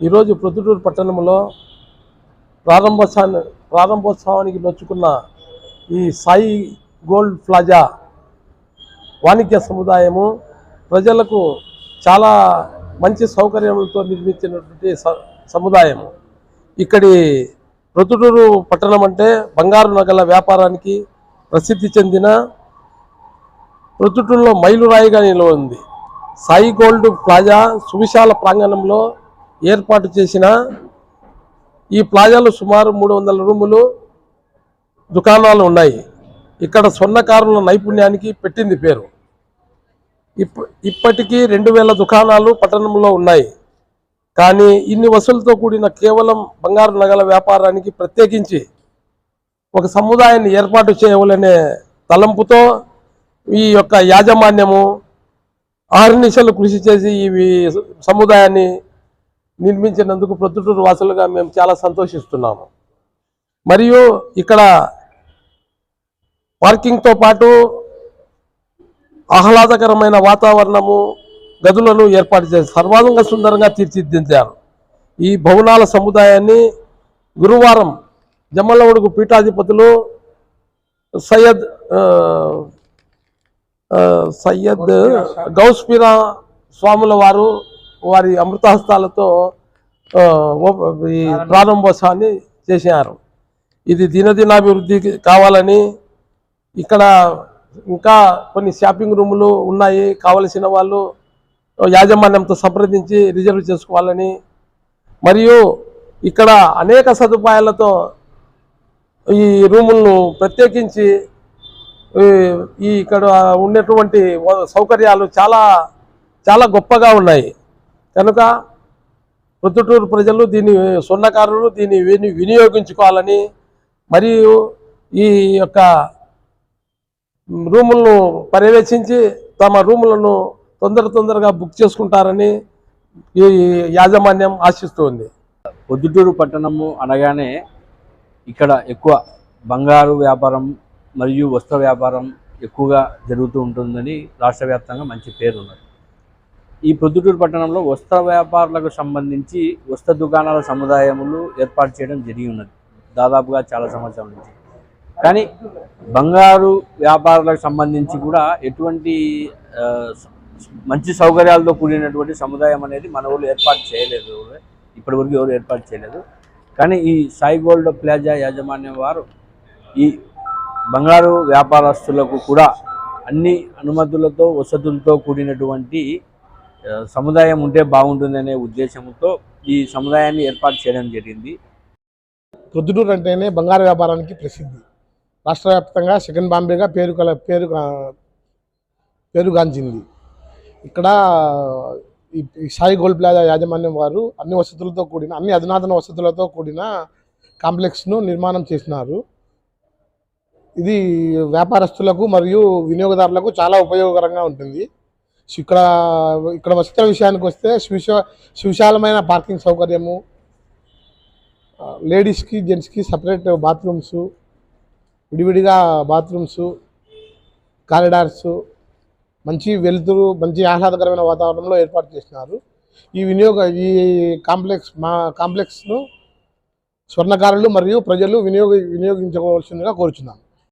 ఈరోజు ప్రొద్దుటూరు పట్టణంలో ప్రారంభోత్సవాన్ని ప్రారంభోత్సవానికి నొచ్చుకున్న ఈ సాయి గోల్డ్ ప్లాజా వాణిజ్య సముదాయము ప్రజలకు చాలా మంచి సౌకర్యములతో నిర్మించినటువంటి స- సముదాయము. ఇక్కడి ప్రొద్దుటూరు పట్టణం అంటే బంగారు నగల వ్యాపారానికి ప్రసిద్ధి చెందిన ప్రొద్దుటూరులో మైలురాయిగా నిలవ ఉంది. సాయి గోల్డ్ ప్లాజా సువిశాల ప్రాంగణంలో ఏర్పాటు చేసిన ఈ ప్లాజాలో సుమారు మూడు వందల రూములు దుకాణాలు ఉన్నాయి. ఇక్కడ స్వర్ణకారుల నైపుణ్యానికి పెట్టింది పేరు. ఇప్ప ఇప్పటికీ రెండు వేల దుకాణాలు పట్టణంలో ఉన్నాయి. కానీ ఇన్ని వసూలతో కూడిన కేవలం బంగారు నగల వ్యాపారానికి ప్రత్యేకించి ఒక సముదాయాన్ని ఏర్పాటు చేయవలనే తలంపుతో ఈ యొక్క యాజమాన్యము ఆహర్నిశలు కృషి చేసి ఈ సముదాయాన్ని నిర్మించినందుకు ప్రొద్దుటూరు వాసులుగా మేము చాలా సంతోషిస్తున్నాము. మరియు ఇక్కడ పార్కింగ్తో పాటు ఆహ్లాదకరమైన వాతావరణము గదులను ఏర్పాటు చేసి సర్వాంగ సుందరంగా తీర్చిదిద్దారు. ఈ భవనాల సముదాయాన్ని గురువారం జమ్మలమడుగు పీఠాధిపతులు సయ్యద్ సయ్యద్ గౌస్పీరా స్వాముల వారు వారి అమృతహస్తాలతో ఈ ప్రారంభోత్సవాన్ని చేశారు. ఇది దినదినాభివృద్ధి కావాలని ఇక్కడ ఇంకా కొన్ని షాపింగ్ రూములు ఉన్నాయి. కావలసిన వాళ్ళు యాజమాన్యంతో సంప్రదించి రిజర్వ్ చేసుకోవాలని మరియు ఇక్కడ అనేక సదుపాయాలతో ఈ రూములను ప్రత్యేకించి ఈ- ఇక్కడ ఉన్నటువంటి సౌకర్యాలు చాలా చాలా గొప్పగా ఉన్నాయి. కనుక ప్రొద్దుటూరు ప్రజలు దీన్ని సున్నకారులు దీన్ని విని వినియోగించుకోవాలని మరియు ఈ యొక్క రూములను పర్యవేక్షించి తమ రూములను తొందర తొందరగా బుక్ చేసుకుంటారని ఈ యాజమాన్యం ఆశిస్తుంది. పొద్దుటూరు పట్టణము అనగానే ఇక్కడ ఎక్కువ బంగారు వ్యాపారం మరియు వస్త్ర వ్యాపారం ఎక్కువగా జరుగుతూ ఉంటుందని రాష్ట్ర వ్యాప్తంగా మంచి పేరు ఉన్నది ఈ పొద్దుటూరు పట్టణంలో వస్త్ర వ్యాపారులకు సంబంధించి వస్త్ర దుకాణాల సముదాయములు ఏర్పాటు చేయడం జరిగి ఉన్నది. దాదాపుగా చాలా సంవత్సరాల నుంచి. కానీ బంగారు వ్యాపారులకు సంబంధించి కూడా ఎటువంటి మంచి సౌకర్యాలతో కూడినటువంటి సముదాయం అనేది మన ఊళ్ళు ఏర్పాటు చేయలేదు. ఇప్పటివరకు ఎవరు ఏర్పాటు చేయలేదు. కానీ ఈ సాయి గోల్డ్ ప్లాజా యాజమాన్యం వారు ఈ బంగారు వ్యాపారస్తులకు కూడా అన్ని అనుమతులతో వసతులతో కూడినటువంటి సముదాయం ఉంటే బాగుంటుందనే ఉద్దేశంతో ఈ సముదాయాన్ని ఏర్పాటు చేయడం జరిగింది. ప్రొద్దుటూరు అంటేనే బంగారు వ్యాపారానికి ప్రసిద్ధి. రాష్ట్ర వ్యాప్తంగా సెకండ్ బాంబేగా పేరు కల పేరు పేరుగాంచింది ఇక్కడ ఈ ఈ సాయి గోల్డ్ ప్లాజా యాజమాన్యం వారు అన్ని వసతులతో కూడిన అన్ని అధునాతన వసతులతో కూడిన కాంప్లెక్స్ను నిర్మాణం చేసినారు. ఇది వ్యాపారస్తులకు మరియు వినియోగదారులకు చాలా ఉపయోగకరంగా ఉంటుంది. ఇక్కడ ఇక్కడ వస్త్ర విషయానికి వస్తే సువిశ సువిశాలమైన పార్కింగ్ సౌకర్యము లేడీస్కి జెంట్స్కి సపరేట్ బాత్రూమ్స్ విడివిడిగా బాత్రూమ్స్ కారిడార్స్ మంచి వెలుతురు మంచి ఆహ్లాదకరమైన వాతావరణంలో ఏర్పాటు చేసినారు. ఈ వినియోగ ఈ కాంప్లెక్స్ మా కాంప్లెక్స్ను స్వర్ణకారులు మరియు ప్రజలు వినియోగ వినియోగించుకోవాల్సిందిగా కోరుచున్నాను